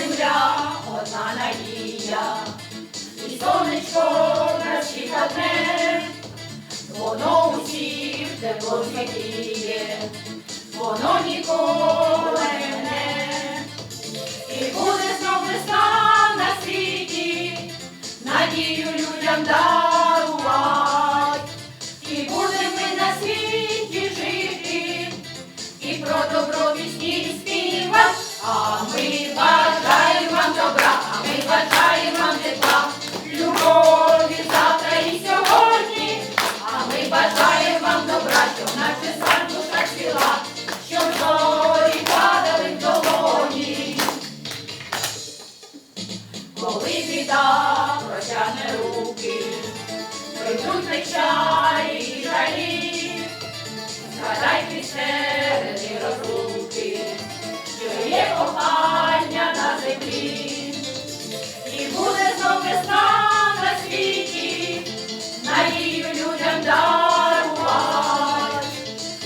земля, одна надія, і сонечко наші хатне, воно усіх тепло зігріє, воно ніколи не мене, і буде знов весна на світі, надію людям дарувати, і будемо ми на світі жити, і продовжувати. коли біда протягне руки, прийдуть печалі і жалі, згадай підселені розлуки, що є кохання на землі, і буде знов весна на світі, надію людям дарувати,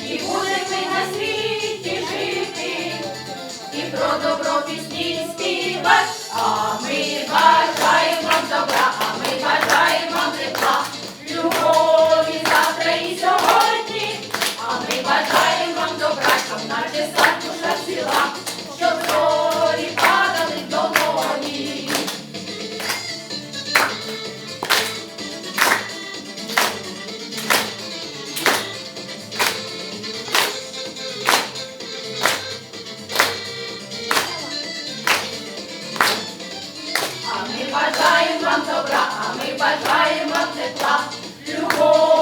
і буде синь на світі жити, і Про добро пісні співати. а ми бажаємо добра, а ми бажаємо. бажаємо тепла, любов.